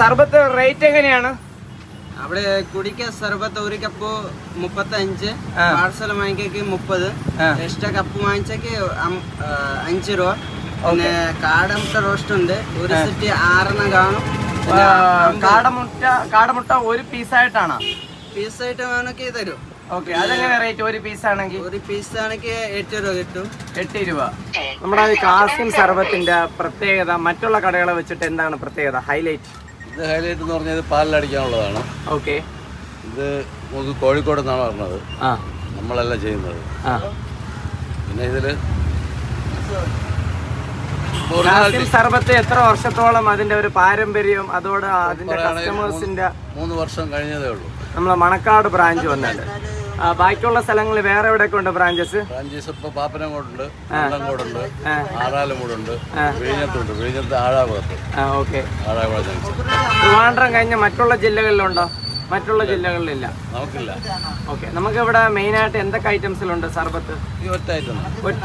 സർബത്ത് rate എങ്ങനെയാണ്? അവിടെ കുടിക്ക സർബത്ത് ഒരു കപ്പ് മുപ്പത്തഞ്ച്. പാർസൽ വാങ്ങിക്കേക്ക് മുപ്പത് എക്സ്ട്രാ കപ്പ് വാങ്ങിച്ചേക്ക് അഞ്ച് രൂപ. പിന്നെ കാടമുട്ട റോസ്റ്റ് ഉണ്ട്. ഒരു സെറ്റ് ആറെണ്ണം കാണും. കാടമുട്ട കാടമുട്ട ഒരു പീസായിട്ടാണ് പീസായിട്ട് വേണമെങ്കിൽ തരും. ഓക്കെ അതെങ്ങനെ റേറ്റ് ഒരു പീസ് ആണെങ്കിൽ? ഒരു പീസ് ആണെങ്കിൽ എട്ട് രൂപ കിട്ടും. എട്ട് രൂപ നമ്മുടെ ഈ കാസിം സർബത്തിന്റെ പ്രത്യേകത മറ്റുള്ള കടകളെ വെച്ചിട്ട് എന്താണ് പ്രത്യേകത? ഹൈലൈറ്റ് ഇത് ഹൈലൈറ്റ് എന്ന് പറഞ്ഞാൽ ഇത് പാലിലടിക്കാനുള്ളതാണ് ഓക്കെ ഇത് നമുക്ക് കോഴിക്കോട് നിന്നാണ് പറഞ്ഞത്. ആ. നമ്മളല്ല ചെയ്യുന്നത്. ആ. പിന്നെ ഇതിൽ കാസിം സർബത്ത് എത്ര വർഷത്തോളം അതിന്റെ ഒരു പാരമ്പര്യം അതോടെ അതിന്റെ കസ്റ്റമേഴ്സിന്റെ മൂന്ന് വർഷം കഴിഞ്ഞതേ ഉള്ളൂ. നമ്മളെ മണക്കാട് ബ്രാഞ്ച് വന്നത് ആ, ബാക്കിയുള്ള സ്ഥലങ്ങളിൽ വേറെ എവിടെയൊക്കെ ഉണ്ട് ബ്രാഞ്ചസ് ബ്രാഞ്ചസ് ഇപ്പൊ പാപ്പനങ്ങോടുണ്ട് ആ. ആറാലുമൂടുണ്ട് വിഴിഞ്ഞത്തുണ്ട്. വിഴിഞ്ഞത്ത് ആഴാകുളത്ത്. ഓക്കെ. ആഴാകുള ജംഗ്ഷൻ. ട്രിവാൻഡ്രം കഴിഞ്ഞ മറ്റുള്ള ജില്ലകളിലുണ്ടോ? മറ്റുള്ള ജില്ലകളിലില്ല. നമുക്കില്ല. ഓക്കെ. നമുക്ക് ഇവിടെ മെയിൻ ആയിട്ട് എന്തൊക്കെ ഐറ്റംസിലുണ്ട് സർബത്ത് ഒറ്റ ഐറ്റം ഒറ്റ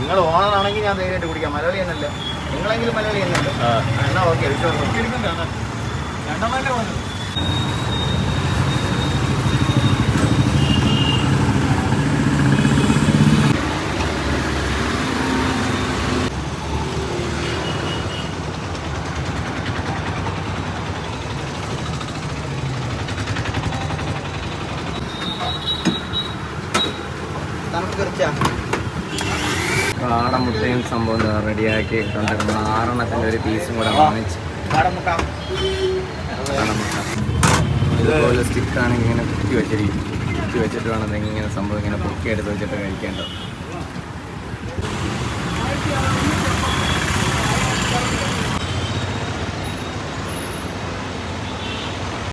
നിങ്ങൾ ഓണറാണെങ്കിൽ ഞാൻ ധൈര്യമായിട്ട് കുടിക്കാം. മലയാളി എന്നല്ല. നിങ്ങളെങ്കിലും മലയാളി എന്നല്ല. എന്നാ ഓക്കെ. വിശ്വാസം. തണുപ്പ് കാടമുട്ടയും സംഭവം റെഡിയാക്കി ഇട്ടുണ്ടായിരുന്നു ആറെണ്ണത്തിന്റെ ഒരു പീസും കൂടെ വാങ്ങിച്ചു. ഇതുപോലെ സ്റ്റിക്കാണ് ഇങ്ങനെ കുത്തി വെച്ചിരിക്കും കുത്തി വെച്ചിട്ട് വേണം ഇങ്ങനെ സംഭവം ഇങ്ങനെ പൊക്കി എടുത്ത് വെച്ചിട്ട് കഴിക്കേണ്ടത്.